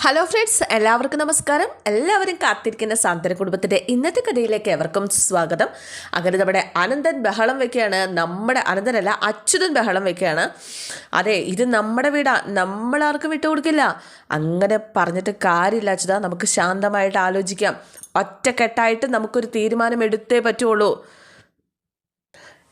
Hello friends എല്ലാവർക്കും നമസ്കാരം. എല്ലാവരും കാത്തിരിക്കുന്ന സാന്ത്വന കുടുംബത്തിന്റെ ഇന്നത്തെ കഥയിലേക്ക് എവർക്കും സ്വാഗതം. അങ്ങനെ നമ്മുടെ അനന്തൻ ബഹളം വെക്കുകയാണ്. നമ്മുടെ അനന്തനല്ല അച്യുതൻ ബഹളം വെക്കുകയാണ്. അതെ ഇത് നമ്മുടെ വീടാ. നമ്മളാർക്കും വിട്ടുകൊടുക്കില്ല അങ്ങനെ പറഞ്ഞിട്ട് കാര്യമില്ല അച്യുത. നമുക്ക് ശാന്തമായിട്ട് ആലോചിക്കാം. ഒറ്റക്കെട്ടായിട്ട് നമുക്കൊരു തീരുമാനം എടുത്തേ പറ്റുള്ളൂ.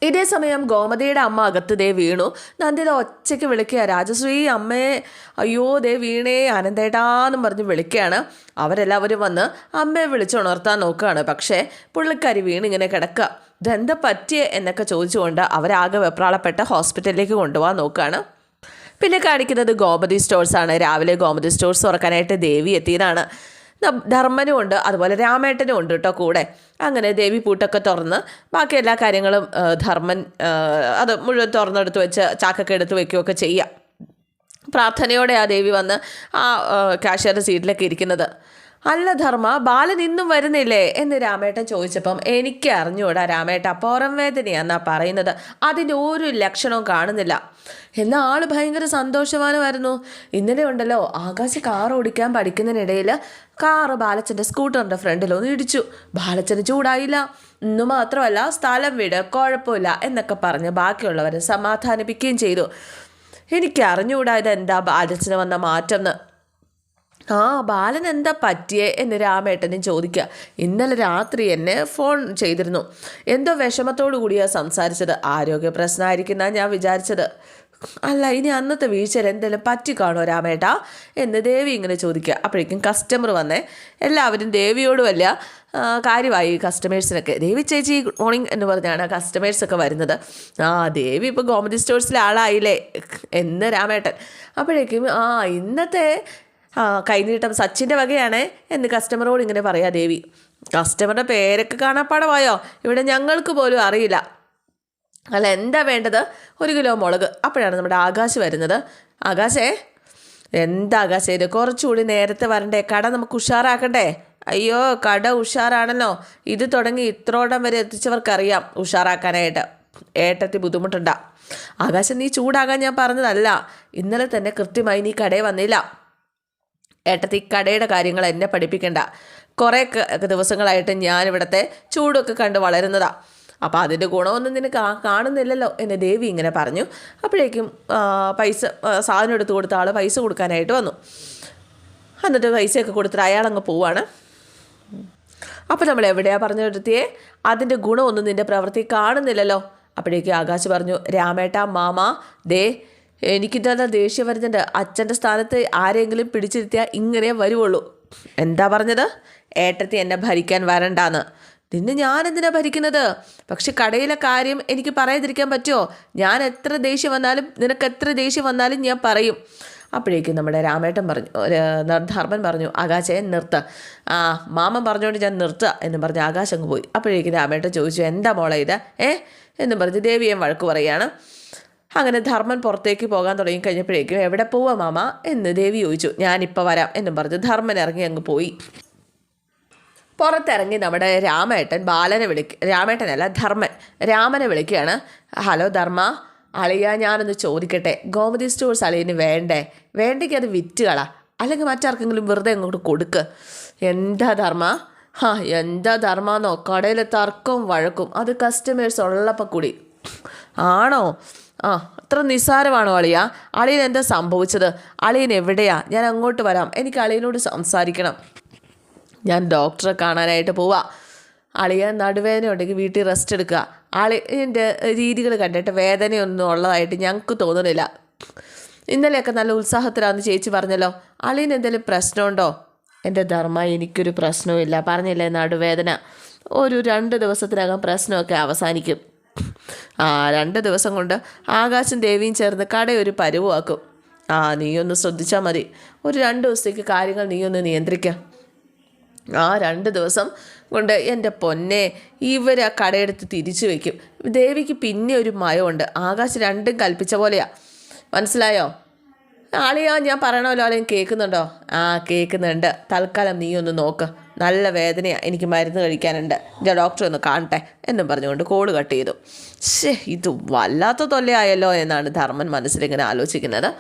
ഇതേ സമയം ഗോമതിയുടെ അമ്മ അകത്ത് ദേ വീണു. നന്ദി നന്ദിത ഒച്ചയ്ക്ക് വിളിക്കുക രാജശ്രീ അമ്മയെ അയ്യോ ദേ വീണേ ആനന്ദേട്ടാന്നും പറഞ്ഞ് വിളിക്കുകയാണ്. അവരെല്ലാവരും വന്ന് അമ്മയെ വിളിച്ചുണർത്താൻ നോക്കുകയാണ്. പക്ഷേ പുള്ളിക്കാരി വീണിങ്ങനെ കിടക്കുക. ഇതെന്താ പറ്റിയേ? എന്നൊക്കെ ചോദിച്ചുകൊണ്ട് അവരാകെ വെപ്രാളപ്പെട്ട് ഹോസ്പിറ്റലിലേക്ക് കൊണ്ടുപോകാൻ നോക്കുകയാണ്. പിന്നെ കാണിക്കുന്നത് ഗോമതി സ്റ്റോഴ്സാണ്. രാവിലെ ഗോമതി സ്റ്റോഴ്സ് തുറക്കാനായിട്ട് ദേവി എത്തിയതാണ്. ധർമ്മനും ഉണ്ട് അതുപോലെ രാമേട്ടനും ഉണ്ട് കേട്ടോ കൂടെ. അങ്ങനെ ദേവി പൂട്ടൊക്കെ തുറന്ന് ബാക്കി എല്ലാ കാര്യങ്ങളും ധർമ്മൻ അത് മുഴുവൻ തുറന്നെടുത്ത് വെച്ച് ചാക്കൊക്കെ എടുത്ത് വെക്കുകയൊക്കെ ചെയ്യാം. പ്രാർത്ഥനയോടെ ആ ദേവി വന്ന് ആ കാഷ്യറുടെ സീറ്റിലൊക്കെ ഇരിക്കുന്നത്. അല്ല ധർമ്മ ബാലൻ ഇന്നും വരുന്നില്ലേ? എന്ന് രാമേട്ടൻ ചോദിച്ചപ്പം എനിക്ക് അറിഞ്ഞൂടാ രാമേട്ട പുറം വേദനയാന്നാ പറയുന്നത്. അതിന്റെ ഒരു ലക്ഷണവും കാണുന്നില്ല. എന്നാൽ ആൾ ഭയങ്കര സന്തോഷവാനുമായിരുന്നു ഇന്നലെ ഉണ്ടല്ലോ ആകാശ് കാർ ഓടിക്കാൻ പഠിക്കുന്നതിനിടയിൽ കാറ് ബാലച്ചന്റെ സ്കൂട്ടറിന്റെ ഫ്രണ്ടിലൊന്ന് ഇടിച്ചു. ബാലച്ചന് ചൂടായില്ല. ഇന്നു മാത്രമല്ല സ്ഥലം വിട് കുഴപ്പമില്ല എന്നൊക്കെ പറഞ്ഞ് ബാക്കിയുള്ളവരെ സമാധാനിപ്പിക്കുകയും ചെയ്തു. എനിക്ക് അറിഞ്ഞുകൂടാ എന്താ ബാലച്ചന് വന്ന മാറ്റം എന്ന് ആ ബാലൻ എന്താ പറ്റിയേ എന്ന് രാമേട്ടനും ചോദിക്കുക. ഇന്നലെ രാത്രി എന്നെ ഫോൺ ചെയ്തിരുന്നു. എന്തോ വിഷമത്തോടു കൂടിയാണ് സംസാരിച്ചത്. ആരോഗ്യ പ്രശ്നമായിരിക്കുന്ന ഞാൻ വിചാരിച്ചത്. അല്ല ഇനി അന്നത്തെ വീഴ്ചയിൽ എന്തെങ്കിലും പറ്റി കാണുമോ രാമേട്ടാ? എന്ന് ദേവി ഇങ്ങനെ ചോദിക്കുക. അപ്പോഴേക്കും കസ്റ്റമർ വന്നേ. എല്ലാവരും ദേവിയോടുമല്ല ആ, കാര്യമായി കസ്റ്റമേഴ്സിനൊക്കെ ദേവി ചേച്ചി ഗുഡ് മോർണിംഗ് എന്ന് പറഞ്ഞാണ് കസ്റ്റമേഴ്സൊക്കെ വരുന്നത്. ആ ദേവി ഇപ്പോൾ ഗോമതി സ്റ്റോഴ്സിലെ ആളായില്ലേ എന്ന് രാമേട്ടൻ. അപ്പോഴേക്കും ആ ഇന്നത്തെ കൈനീട്ടം സച്ചിന്റെ വകയാണ് എന്ന് കസ്റ്റമറോട് ഇങ്ങനെ പറയാ ദേവി കസ്റ്റമറുടെ പേരൊക്കെ കാണാപ്പാടമായോ? ഇവിടെ ഞങ്ങൾക്ക് പോലും അറിയില്ല. അല്ല എന്താ വേണ്ടത്? ഒരു കിലോ മുളക്. അപ്പോഴാണ് നമ്മുടെ ആകാശ് വരുന്നത്. ആകാശേ എന്താ ആകാശേ ഇത്? കുറച്ചുകൂടി നേരത്തെ വരണ്ടേ? കട നമുക്ക് ഉഷാറാക്കണ്ടേ? അയ്യോ കട ഉഷാറാണല്ലോ. ഇത് തുടങ്ങി ഇത്രോടം വരെ എത്തിച്ചവർക്കറിയാം ഉഷാറാക്കാനായിട്ട്. ഏട്ടത്തി ബുദ്ധിമുട്ടുണ്ടാ. ആകാശം നീ ചൂടാകാൻ ഞാൻ പറഞ്ഞതല്ല. ഇന്നലെ തന്നെ കൃത്യമായി നീ കടയിൽ വന്നില്ല. ഏട്ടത്തി കടയുടെ കാര്യങ്ങൾ എന്നെ പഠിപ്പിക്കണ്ട. കുറേ ദിവസങ്ങളായിട്ട് ഞാൻ ഇവിടുത്തെ ചൂടൊക്കെ കണ്ട് വളരുന്നതാ. അപ്പോൾ അതിന്റെ ഗുണമൊന്നും നിനക്ക് കാണുന്നില്ലല്ലോ എന്ന് ദേവി ഇങ്ങനെ പറഞ്ഞു. അപ്പോഴേക്കും പൈസ സാധനം എടുത്ത് കൊടുത്ത ആൾ പൈസ കൊടുക്കാനായിട്ട് വന്നു. എന്നിട്ട് പൈസയൊക്കെ കൊടുത്തിട്ട് അയാളങ്ങ് പോവാണ്. അപ്പോൾ നമ്മൾ എവിടെയാണ് പറഞ്ഞു നിർത്തിയേ അതിന്റെ ഗുണമൊന്നും നിന്റെ പ്രവൃത്തി കാണുന്നില്ലല്ലോ. അപ്പോഴേക്കും ആകാശ് പറഞ്ഞു രാമേട്ട മാമ ദേ എനിക്കിതെന്താ ദേഷ്യം വരുന്നുണ്ട്. അച്ഛന്റെ സ്ഥാനത്ത് ആരെങ്കിലും പിടിച്ചിരുത്തിയാൽ ഇങ്ങനെ വരുവുള്ളൂ. എന്താ പറഞ്ഞത്? ഏട്ടത്തി എന്നെ ഭരിക്കാൻ വരണ്ടാന്ന്. നിന്നെ ഞാൻ എന്തിനാ ഭരിക്കുന്നത്? പക്ഷെ കടയിലെ കാര്യം എനിക്ക് പറയാതിരിക്കാൻ പറ്റുമോ? ഞാൻ എത്ര ദേഷ്യം വന്നാലും നിനക്ക് എത്ര ദേഷ്യം വന്നാലും ഞാൻ പറയും. അപ്പോഴേക്കും നമ്മുടെ രാമേട്ടൻ പറഞ്ഞു ധർമ്മൻ പറഞ്ഞു ആകാശേ നിർത്ത. ആ മാമൻ പറഞ്ഞുകൊണ്ട് ഞാൻ നിർത്തുക എന്ന് പറഞ്ഞ് ആകാശ് അങ്ങ് പോയി. അപ്പോഴേക്കും രാമേട്ടൻ ചോദിച്ചു എന്താ മോളെ ഇത്? ഏ? എന്നും പറഞ്ഞ് ദേവിയെ വഴക്ക് പറയുകയാണ്. അങ്ങനെ ധർമ്മൻ പുറത്തേക്ക് പോകാൻ തുടങ്ങി കഴിഞ്ഞപ്പോഴേക്കും എവിടെ പോവാ മാമ? എന്ന് ദേവി ചോദിച്ചു. ഞാനിപ്പോൾ വരാം എന്നും പറഞ്ഞ് ധർമ്മൻ ഇറങ്ങി അങ്ങ് പോയി. പുറത്തിറങ്ങി നമ്മുടെ രാമേട്ടൻ ബാലനെ വിളിക്ക രാമേട്ടനല്ല ധർമ്മൻ രാമനെ വിളിക്കുകയാണ്. ഹലോ ധർമ്മ അളിയ ഞാനൊന്ന് ചോദിക്കട്ടെ. ഗോമതി സ്റ്റോഴ്സ് അളിയന് വേണ്ടേ? വേണ്ടെങ്കിൽ അത് വിറ്റുകളാ. അല്ലെങ്കിൽ മറ്റാർക്കെങ്കിലും വെറുതെ അങ്ങോട്ട് കൊടുക്ക്. എന്താ ധർമ്മ? ഹാ എന്താ ധർമ്മന്നോ കടയിലെ തർക്കവും വഴക്കും. അത് കസ്റ്റമേഴ്സ് ഉള്ളപ്പോൾ കൂടി. ആണോ? ആ അത്ര നിസ്സാരമാണോ അളിയ? അളിയൻ എന്താ സംഭവിച്ചത്? അളിയൻ എവിടെയാ? ഞാൻ അങ്ങോട്ട് വരാം. എനിക്ക് അളിയനോട് സംസാരിക്കണം. ഞാൻ ഡോക്ടറെ കാണാനായിട്ട് പോവാ. അളിയ നടുവേദന ഉണ്ടെങ്കിൽ വീട്ടിൽ റെസ്റ്റ് എടുക്കുക. അളിയന്റെ രീതികൾ കണ്ടിട്ട് വേദനയൊന്നും ഉള്ളതായിട്ട് ഞങ്ങൾക്ക് തോന്നുന്നില്ല ഇന്നലെയൊക്കെ നല്ല ഉത്സാഹത്തിലാണെന്ന് ചേച്ചി പറഞ്ഞല്ലോ. അളിയന് എന്തെങ്കിലും പ്രശ്നമുണ്ടോ? എന്റെ ധർമ്മ എനിക്കൊരു പ്രശ്നവും ഇല്ല പറഞ്ഞില്ലേ നടുവേദന? ഒരു രണ്ട് ദിവസത്തിനകം പ്രശ്നമൊക്കെ അവസാനിക്കും. രണ്ട് ദിവസം കൊണ്ട് ആകാശം ദേവിയും ചേർന്ന് കടയൊരു പരുവാക്കും ആ നീയൊന്ന് ശ്രദ്ധിച്ചാൽ മതി. ഒരു രണ്ട് ദിവസത്തേക്ക് കാര്യങ്ങൾ നീയൊന്ന് നിയന്ത്രിക്കാം. ആ രണ്ട് ദിവസം കൊണ്ട് എന്റെ പൊന്നെ ഇവർ ആ കടയെടുത്ത് തിരിച്ചു വയ്ക്കും ദേവിക്ക് പിന്നെ ഒരു മയമുണ്ട്. ആകാശ് രണ്ടും കൽപ്പിച്ച പോലെയാ. മനസ്സിലായോ? ആളിയാ ഞാൻ പറയണമല്ലോ ആളെയും കേൾക്കുന്നുണ്ടോ? ആ കേൾക്കുന്നുണ്ട്. തൽക്കാലം നീ ഒന്ന് നോക്ക്. നല്ല വേദനയാണ് എനിക്ക് മരുന്ന് കഴിക്കാനുണ്ട്. എന്റെ ഡോക്ടറെ ഒന്ന് കാണട്ടെ എന്നും പറഞ്ഞുകൊണ്ട് കോൾ കട്ട് ചെയ്തു. ശേ ഇത് വല്ലാത്ത തൊല്ലയായല്ലോ എന്നാണ് ധർമ്മൻ മനസ്സിലിങ്ങനെ ആലോചിക്കുന്നത്.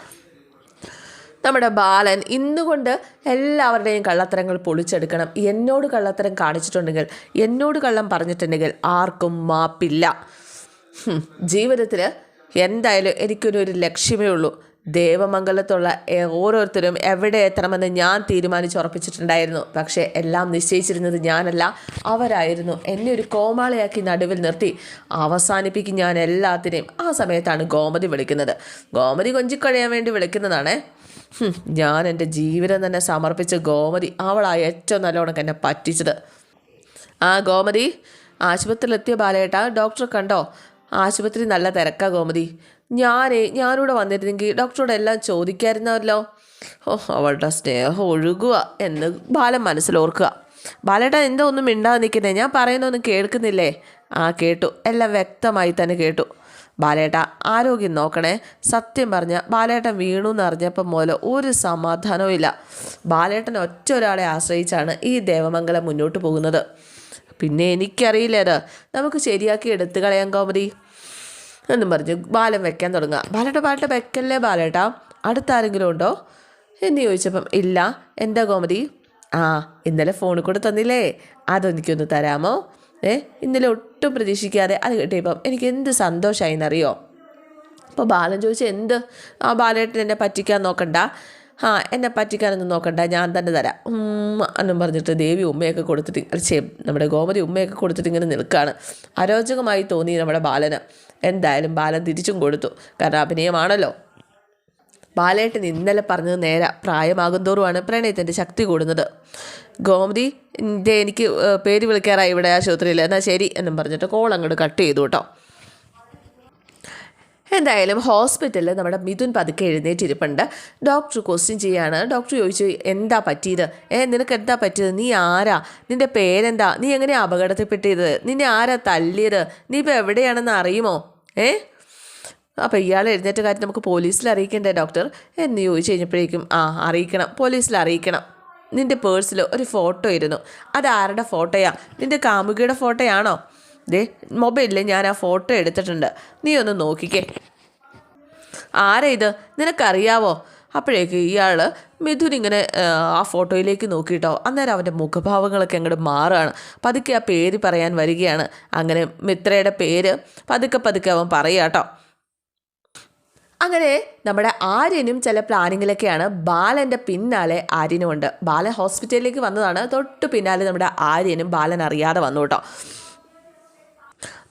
നമ്മുടെ ബാലൻ ഇന്നുകൊണ്ട് എല്ലാവരുടെയും കള്ളത്തരങ്ങൾ പൊളിച്ചെടുക്കണം. എന്നോട് കള്ളത്തരം കാണിച്ചിട്ടുണ്ടെങ്കിൽ എന്നോട് കള്ളം പറഞ്ഞിട്ടുണ്ടെങ്കിൽ ആർക്കും മാപ്പില്ല. ജീവിതത്തിൽ എന്തായാലും എനിക്കൊരു ഒരു ലക്ഷ്യമേ ഉള്ളൂ. ദേവമംഗലത്തുള്ള ഓരോരുത്തരും എവിടെ എത്തണമെന്ന് ഞാൻ തീരുമാനിച്ചുറപ്പിച്ചിട്ടുണ്ടായിരുന്നു പക്ഷേ എല്ലാം നിശ്ചയിച്ചിരുന്നത് ഞാനല്ല അവരായിരുന്നു. എന്നെ ഒരു കോമാളിയാക്കി നടുവിൽ നിർത്തി. അവസാനിപ്പിക്കും ഞാൻ എല്ലാത്തിനെയും. ആ സമയത്താണ് ഗോമതി വിളിക്കുന്നത്. ഗോമതി കൊഞ്ചിക്കഴിയാൻ വേണ്ടി വിളിക്കുന്നതാണ്. ഞാൻ എന്റെ ജീവിതം തന്നെ സമർപ്പിച്ച ഗോമതി അവളാണ് ഏറ്റവും നല്ലോണം എന്നെ പറ്റിച്ചത്. ആ ഗോമതി ആശുപത്രിയിലെത്തിയ ബാലേട്ട ഡോക്ടറെ കണ്ടോ? ആശുപത്രി നല്ല തിരക്കാ ഗോമതി. ഞാനേ ഞാനിവിടെ വന്നിരുന്നെങ്കിൽ ഡോക്ടറോട് എല്ലാം ചോദിക്കായിരുന്നല്ലോ. ഓ അവളുടെ സ്നേഹം ഒഴുകുക എന്ന് ബാലൻ മനസ്സിലോർക്കുക. ബാലേട്ട എന്തോ ഒന്നും മിണ്ടാതെ നിൽക്കുന്നേ? ഞാൻ പറയുന്നൊന്നും കേൾക്കുന്നില്ലേ? ആ കേട്ടു. എല്ലാം വ്യക്തമായി തന്നെ കേട്ടു. ബാലേട്ട ആരോഗ്യം നോക്കണേ. സത്യം പറഞ്ഞ ബാലേട്ടൻ വീണു എന്ന് അറിഞ്ഞപ്പം മുതൽ ഒരു സമാധാനവും ഇല്ല. ബാലേട്ടൻ ഒറ്റ ഒരാളെ ആശ്രയിച്ചാണ് ഈ ദേവമംഗലം മുന്നോട്ട് പോകുന്നത്. പിന്നെ എനിക്കറിയില്ല നമുക്ക് ശരിയാക്കി എടുത്തു കളയാൻ കോമതി എന്നും പറഞ്ഞു ബാലൻ വെക്കാൻ തുടങ്ങുക. ബാലേട്ട ബാലേട്ട വെക്കല്ലേ ബാലേട്ട? അടുത്ത ആരെങ്കിലും ഉണ്ടോ? എന്ന് ചോദിച്ചപ്പം ഇല്ല എന്താ കോമതി ആ ഇന്നലെ ഫോണിൽ കൂടെ തന്നില്ലേ? അതെനിക്കൊന്ന് തരാമോ? ഏ ഇന്നലെ ഒട്ടും പ്രതീക്ഷിക്കാതെ അത് കിട്ടിയപ്പം എനിക്ക് എന്ത് സന്തോഷമായി എന്നറിയോ അപ്പോൾ ബാലൻ ചോദിച്ചു എന്ത്? ആ ബാലേട്ടൻ എന്നെ പറ്റിക്കാൻ നോക്കണ്ട. ആ എന്നെ പറ്റിക്കാനൊന്നും നോക്കണ്ട ഞാൻ തന്നെ തരാം. ഉമ്മ എന്നും പറഞ്ഞിട്ട് ദേവി ഉമ്മയൊക്കെ കൊടുത്തിട്ട് അല്ലെ നമ്മുടെ ഗോമതി ഉമ്മയൊക്കെ കൊടുത്തിട്ട് ഇങ്ങനെ നിൽക്കുകയാണ് അരോചകമായി തോന്നി നമ്മുടെ ബാലന്. എന്തായാലും ബാലൻ തിരിച്ചും കൊടുത്തു. കാരണം അഭിനയമാണല്ലോ. ബാലേട്ടൻ ഇന്നലെ പറഞ്ഞത് നേരെ പ്രായമാകും തോറുമാണ് പ്രണയത്തിന്റെ ശക്തി കൂടുന്നത്. ഗോമതി എനിക്ക് പേര് വിളിക്കാറായി ഇവിടെ ആശുപത്രിയിൽ എന്നാൽ ശരി എന്നും പറഞ്ഞിട്ട് കോൾ അങ്ങോട്ട് കട്ട് ചെയ്തു കേട്ടോ. എന്തായാലും ഹോസ്പിറ്റലിൽ നമ്മുടെ മിഥുൻ പതുക്കെ എഴുന്നേറ്റിരിപ്പുണ്ട്. ഡോക്ടർ ക്വസ്റ്റ്യൻ ചെയ്യാണ്. ഡോക്ടർ ചോദിച്ചു എന്താ പറ്റിയത്? ഏ നിനക്ക് എന്താ പറ്റിയത്? നീ ആരാ? നിന്റെ പേരെന്താ? നീ എങ്ങനെയാണ് അപകടത്തിൽപ്പെട്ടത്? നിന്നെ ആരാ തല്ലിയത്? നീ ഇപ്പോൾ എവിടെയാണെന്ന് അറിയുമോ? ഏ? അപ്പോൾ ഇയാൾ എഴുന്നേറ്റ കാര്യം നമുക്ക് പോലീസിൽ അറിയിക്കണ്ടേ ഡോക്ടർ? എന്ന് ചോദിച്ചു കഴിഞ്ഞപ്പോഴേക്കും ആ അറിയിക്കണം. പോലീസിൽ അറിയിക്കണം. നിന്റെ പേഴ്സിൽ ഒരു ഫോട്ടോ ഇരുന്നു. അത് ആരുടെ ഫോട്ടോയാ? നിന്റെ കാമുകിയുടെ ഫോട്ടോയാണോ? ദേ മൊബൈലിൽ ഞാൻ ആ ഫോട്ടോ എടുത്തിട്ടുണ്ട്. നീ ഒന്ന് നോക്കിക്കേ. ആരാ ഇത്? നിനക്കറിയാവോ? അപ്പോഴേക്ക് ഇയാൾ മിഥുൻ ഇങ്ങനെ ആ, ഫോട്ടോയിലേക്ക് നോക്കിയിട്ടോ. അന്നേരം അവന്റെ മുഖഭാവങ്ങളൊക്കെ അങ്ങോട്ട് മാറുകയാണ്. പതുക്കെ ആ പേര് പറയാൻ വരികയാണ്. അങ്ങനെ മിത്രയുടെ പേര് പതുക്കെ പതുക്കെ അവൻ പറയാട്ടോ അങ്ങനെ നമ്മുടെ ആര്യനും ചില പ്ലാനിങ്ങിലൊക്കെയാണ് ബാലന്റെ പിന്നാലെ ആര്യനും ഉണ്ട് ബാലൻ ഹോസ്പിറ്റലിലേക്ക് വന്നതാണ്. തൊട്ട് പിന്നാലെ നമ്മുടെ ആര്യനും ബാലൻ അറിയാതെ വന്നു കേട്ടോ.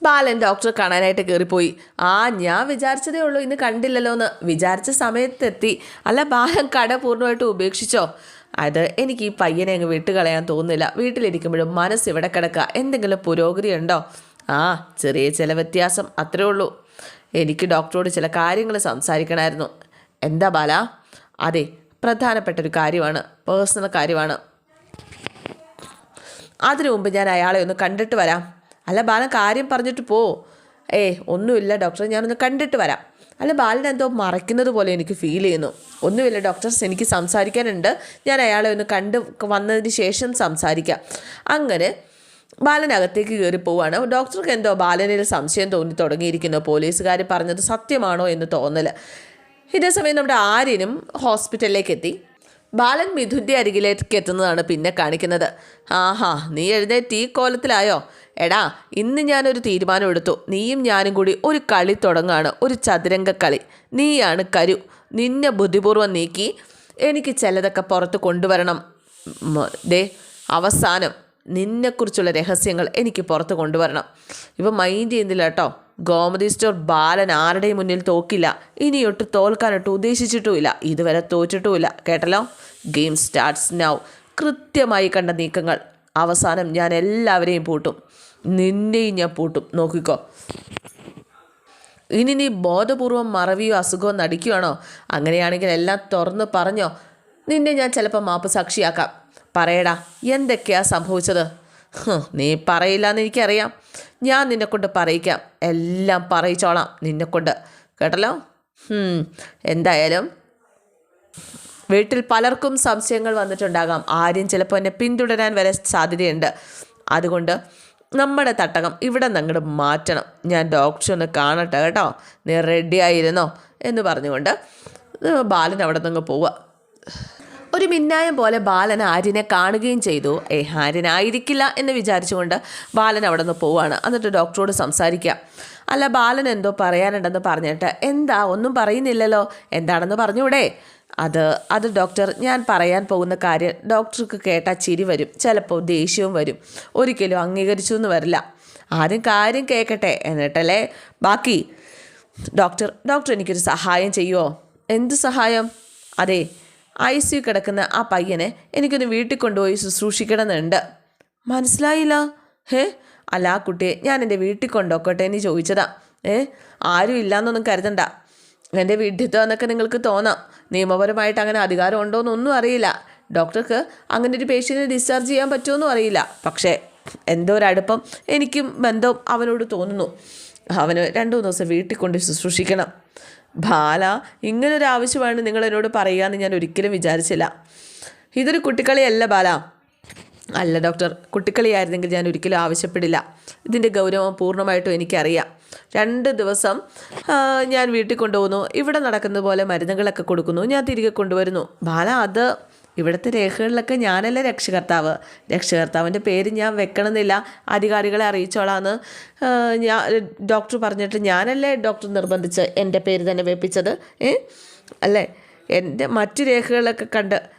ബാലൻ ഡോക്ടറെ കാണാനായിട്ട് കയറിപ്പോയി ആ ഞാൻ വിചാരിച്ചതേ ഉള്ളൂ ഇന്ന് കണ്ടില്ലല്ലോ എന്ന് വിചാരിച്ച സമയത്തെത്തി. അല്ല ബാലൻ കട പൂർണമായിട്ട് ഉപേക്ഷിച്ചോ? അത് എനിക്ക് ഈ പയ്യനെ അങ്ങ് വിട്ട് കളയാൻ തോന്നുന്നില്ല. വീട്ടിലിരിക്കുമ്പോഴും മനസ്സ് ഇവിടെ കിടക്കുക. എന്തെങ്കിലും പുരോഗതി ഉണ്ടോ? ആ ചെറിയ ചില വ്യത്യാസം അത്രേ ഉള്ളൂ. എനിക്ക് ഡോക്ടറോട് ചില കാര്യങ്ങൾ സംസാരിക്കണമായിരുന്നു. എന്താ ബാല? അതെ പ്രധാനപ്പെട്ട ഒരു കാര്യമാണ്. പേഴ്സണൽ കാര്യമാണ്. അതിനു മുമ്പ് ഞാൻ അയാളെ ഒന്ന് കണ്ടിട്ട് വരാം. അല്ല ബാലൻ കാര്യം പറഞ്ഞിട്ട് പോ. ഏ ഒന്നുമില്ല ഡോക്ടർ ഞാനൊന്ന് കണ്ടിട്ട് വരാം. അല്ല ബാലൻ എന്തോ മറയ്ക്കുന്നത് പോലെ എനിക്ക് ഫീൽ ചെയ്യുന്നു. ഒന്നുമില്ല ഡോക്ടർ എനിക്ക് സംസാരിക്കാനുണ്ട്. ഞാൻ അയാളെ ഒന്ന് കണ്ട് വന്നതിന് ശേഷം സംസാരിക്കാം. അങ്ങനെ ബാലനകത്തേക്ക് കയറി പോവാണ്. ഡോക്ടർക്ക് എന്തോ ബാലനിൽ സംശയം തോന്നി തുടങ്ങിയിരിക്കുന്നു. പോലീസുകാർ പറഞ്ഞത് സത്യമാണോ എന്ന് തോന്നൽ ഇതേസമയം നമ്മുടെ ആര്യനും ഹോസ്പിറ്റലിലേക്ക് എത്തി. ബാലൻ മിഥുന്റെ അരികിലേക്ക് എത്തുന്നതാണ് പിന്നെ കാണിക്കുന്നത്. ആഹാ നീ എഴുന്നേറ്റ് ഈ കോലത്തിലായോ? എടാ ഇന്ന് ഞാനൊരു തീരുമാനം എടുത്തു നീയും ഞാനും കൂടി ഒരു കളി തുടങ്ങാണ് ഒരു ചതുരംഗ കളി. നീയാണ് കരു. നിന്നെ ബുദ്ധിപൂർവം നീക്കി എനിക്ക് ചിലതൊക്കെ പുറത്ത് കൊണ്ടുവരണം. ദേ അവസാനം നിന്നെക്കുറിച്ചുള്ള രഹസ്യങ്ങൾ എനിക്ക് പുറത്ത് കൊണ്ടുവരണം. ഇപ്പം മൈൻഡ് ചെയ്യുന്നില്ല കേട്ടോ. ഗോമതി സ്റ്റോർ ബാലൻ ആരുടെയും മുന്നിൽ തോക്കില്ല. ഇനിയൊട്ട് തോൽക്കാനൊട്ട് ഉദ്ദേശിച്ചിട്ടുമില്ല. ഇതുവരെ തോറ്റിട്ടുമില്ല. കേട്ടല്ലോ? ഗെയിം സ്റ്റാർട്ട്സ് നൗ കൃത്യമായി കണ്ട നീക്കങ്ങൾ. അവസാനം ഞാൻ എല്ലാവരെയും പൂട്ടും. നിന്നെയും ഞാൻ പൂട്ടും. നോക്കിക്കോ. ഇനി നീ ബോധപൂർവം മറവിയോ അസുഖമോ നടിക്കുകയാണോ അങ്ങനെയാണെങ്കിൽ എല്ലാം തുറന്ന് പറഞ്ഞോ. നിന്നെ ഞാൻ ചിലപ്പോൾ മാപ്പ് സാക്ഷിയാക്കാം പറയടാ എന്തൊക്കെയാ സംഭവിച്ചത്? നീ പറയില്ല എന്ന് എനിക്കറിയാം. ഞാൻ നിന്നെക്കൊണ്ട് പറയിക്കാം. എല്ലാം പറയിച്ചോളാം നിന്നെക്കൊണ്ട്. കേട്ടല്ലോ? എന്തായാലും വീട്ടിൽ പലർക്കും സംശയങ്ങൾ വന്നിട്ടുണ്ടാകാം. ആരും ചിലപ്പോൾ എന്നെ പിന്തുടരാൻ വരെ സാധ്യതയുണ്ട്. അതുകൊണ്ട് നമ്മുടെ തട്ടകം ഇവിടെ നിന്ന് അങ്ങോട്ട് മാറ്റണം. ഞാൻ ഡോക്ടറെ ഒന്ന് കാണട്ടെ കേട്ടോ. നീ റെഡി ആയിരുന്നോ? എന്ന് പറഞ്ഞുകൊണ്ട് ബാലൻ അവിടെ നിന്ന് പോവുക. ഒരു മിന്നായം പോലെ ബാലൻ ആര്യനെ കാണുകയും ചെയ്തു. ഏ ആര്യനായിരിക്കില്ല എന്ന് വിചാരിച്ചുകൊണ്ട് ബാലൻ അവിടെ നിന്ന് പോവുകയാണ്. എന്നിട്ട് ഡോക്ടറോട് സംസാരിക്കാം അല്ല ബാലൻ എന്തോ പറയാനുണ്ടെന്ന് പറഞ്ഞിട്ട് എന്താ ഒന്നും പറയുന്നില്ലല്ലോ. എന്താണെന്ന് പറഞ്ഞൂടെ? അത് അത് ഡോക്ടർ ഞാൻ പറയാൻ പോകുന്ന കാര്യം ഡോക്ടർക്ക് കേട്ടാൽ ചിരി വരും ചിലപ്പോൾ ദേഷ്യവും വരും. ഒരിക്കലും അംഗീകരിച്ചു എന്ന് വരില്ല. ആദ്യം കാര്യം കേൾക്കട്ടെ എന്നിട്ടല്ലേ? ബാക്കി ഡോക്ടർ ഡോക്ടർ എനിക്കൊരു സഹായം ചെയ്യുമോ എന്ത് സഹായം? അതെ ഐ സി കിടക്കുന്ന ആ പയ്യനെ എനിക്കൊന്ന് വീട്ടിൽ കൊണ്ടുപോയി ശുശ്രൂഷിക്കണമെന്നുണ്ട്. മനസ്സിലായില്ല? ഹേ അല്ല ആ കുട്ടിയെ ഞാൻ എന്റെ വീട്ടിൽ കൊണ്ടുപോക്കട്ടെ എന്ന് ചോദിച്ചതാ. ഏ ആരും ഇല്ലയെന്നൊന്നും കരുതണ്ട. എന്റെ വീട്ടിൽ എന്നൊക്കെ നിങ്ങൾക്ക് തോന്നാം. നിയമപരമായിട്ട് അങ്ങനെ അധികാരം ഉണ്ടോ എന്നൊന്നും അറിയില്ല. ഡോക്ടർക്ക് അങ്ങനെ ഒരു പേഷ്യന്റിനെ ഡിസ്ചാർജ് ചെയ്യാൻ പറ്റുമെന്നും അറിയില്ല. പക്ഷേ എന്തോ ഒരു അടുപ്പം എനിക്കും ബന്ധം അവനോട് തോന്നുന്നു. അവന് രണ്ടു മൂന്ന് ദിവസം വീട്ടിൽ കൊണ്ട് ശുശ്രൂഷിക്കണം. ബാല ഇങ്ങനൊരു ആവശ്യമാണ് നിങ്ങൾ എന്നോട് പറയുകയെന്ന് ഞാൻ ഒരിക്കലും വിചാരിച്ചില്ല. ഇതൊരു കുട്ടിക്കളിയല്ല ബാല. അല്ല ഡോക്ടർ കുട്ടിക്കളിയായിരുന്നെങ്കിൽ ഞാൻ ഒരിക്കലും ആവശ്യപ്പെടില്ല. ഇതിന്റെ ഗൗരവം പൂർണമായിട്ടും എനിക്കറിയാം. രണ്ട് ദിവസം ഞാൻ വീട്ടിൽ കൊണ്ടുപോകുന്നു. ഇവിടെ നടക്കുന്ന പോലെ മരുന്നുകളൊക്കെ കൊടുക്കുന്നു. ഞാൻ തിരികെ കൊണ്ടുവരുന്നു. ബാല അത് ഇവിടുത്തെ രേഖകളിലൊക്കെ ഞാനല്ല രക്ഷകർത്താവ്? രക്ഷകർത്താവിന്റെ പേര് ഞാൻ വെക്കണമെന്നില്ല. അധികാരികളെ അറിയിച്ചോളാന്ന് ഞാൻ ഡോക്ടർ പറഞ്ഞിട്ട് ഞാനല്ലേ ഡോക്ടർ നിർബന്ധിച്ച് എന്റെ പേര് തന്നെ വെപ്പിച്ചത്? അല്ലേ? എന്റെ മറ്റു രേഖകളൊക്കെ കണ്ട്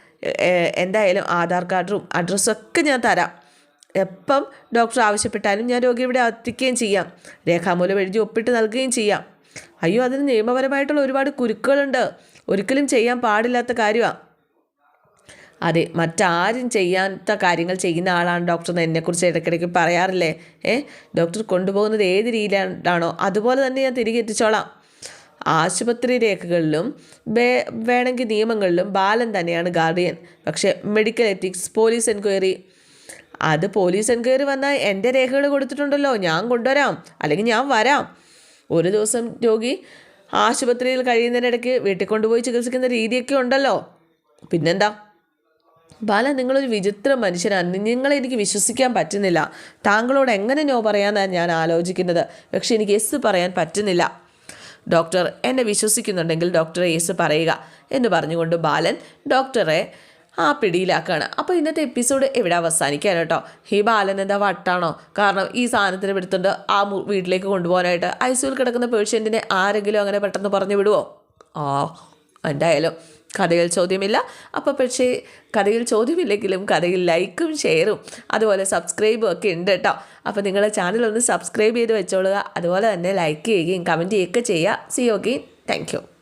എന്തായാലും ആധാർ കാർഡും അഡ്രസ്സും ഒക്കെ ഞാൻ തരാം. എപ്പം ഡോക്ടർ ആവശ്യപ്പെട്ടാലും ഞാൻ രോഗി ഇവിടെ എത്തിക്കുകയും ചെയ്യാം. രേഖാമൂലം എഴുതി ഒപ്പിട്ട് നൽകുകയും ചെയ്യാം. അയ്യോ അതിന് നിയമപരമായിട്ടുള്ള ഒരുപാട് കുരുക്കുകളുണ്ട്. ഒരിക്കലും ചെയ്യാൻ പാടില്ലാത്ത കാര്യമാണ് അതെ മറ്റാരും ചെയ്യാത്ത കാര്യങ്ങൾ ചെയ്യുന്ന ആളാണ് ഡോക്ടർ എന്ന് എന്നെക്കുറിച്ച് ഇടയ്ക്കിടയ്ക്ക് പറയാറില്ലേ? ഏ ഡോക്ടർ കൊണ്ടുപോകുന്നത് ഏത് രീതിയിലാണോ അതുപോലെ തന്നെ ഞാൻ തിരികെ എത്തിച്ചോളാം. ആശുപത്രി രേഖകളിലും വേണമെങ്കിൽ നിയമങ്ങളിലും ബാലൻ തന്നെയാണ് ഗാർഡിയൻ. പക്ഷേ മെഡിക്കൽ എത്തിക്സ് പോലീസ് എൻക്വയറി അത് പോലീസ് എൻക്വയറി വന്നാൽ എന്റെ രേഖകൾ കൊടുത്തിട്ടുണ്ടല്ലോ ഞാൻ കൊണ്ടുവരാം അല്ലെങ്കിൽ ഞാൻ വരാം. ഒരു ദിവസം രോഗി ആശുപത്രിയിൽ കഴിയുന്നതിനിടയ്ക്ക് വീട്ടിൽ കൊണ്ടുപോയി ചികിത്സിക്കുന്ന രീതിയൊക്കെ ഉണ്ടല്ലോ. പിന്നെന്താ? ബാല നിങ്ങളൊരു വിചിത്ര മനുഷ്യനാണ്. നിങ്ങളെ എനിക്ക് വിശ്വസിക്കാൻ പറ്റുന്നില്ല. താങ്കളോട് എങ്ങനെ നോ പറയാനാണ് ഞാൻ ആലോചിക്കുന്നത്. പക്ഷെ എനിക്ക് എസ് പറയാൻ പറ്റുന്നില്ല. ഡോക്ടർ എന്നെ വിശ്വസിക്കുന്നുണ്ടെങ്കിൽ ഡോക്ടറെ യേശു പറയുക എന്ന് പറഞ്ഞുകൊണ്ട് ബാലൻ ഡോക്ടറെ ആ പിടിയിലാക്കുകയാണ് അപ്പോൾ ഇന്നത്തെ എപ്പിസോഡ് എവിടെ അവസാനിക്കാൻ കേട്ടോ. ഈ ബാലൻ എന്താ വട്ടാണോ? കാരണം ഈ സാധനത്തിന് എടുത്തുകൊണ്ട് ആ വീട്ടിലേക്ക് കൊണ്ടുപോകാനായിട്ട് ഐ കിടക്കുന്ന പേഷ്യന്റിനെ ആരെങ്കിലും അങ്ങനെ പെട്ടെന്ന് പറഞ്ഞു വിടുവോ? ആ എന്തായാലും കഥയിൽ ചോദ്യമില്ല. അപ്പോൾ പക്ഷേ കഥയിൽ ചോദ്യമില്ലെങ്കിലും കഥയിൽ ലൈക്കും ഷെയറും അതുപോലെ സബ്സ്ക്രൈബും ഒക്കെ ഉണ്ട് കേട്ടോ അപ്പോൾ നിങ്ങളെ ചാനൽ ഒന്ന് സബ്സ്ക്രൈബ് ചെയ്ത് വെച്ചോളുക. അതുപോലെ തന്നെ ലൈക്ക് ചെയ്യുകയും കമന്റ് ചെയ്യുകയൊക്കെ ചെയ്യുക. C okay thank you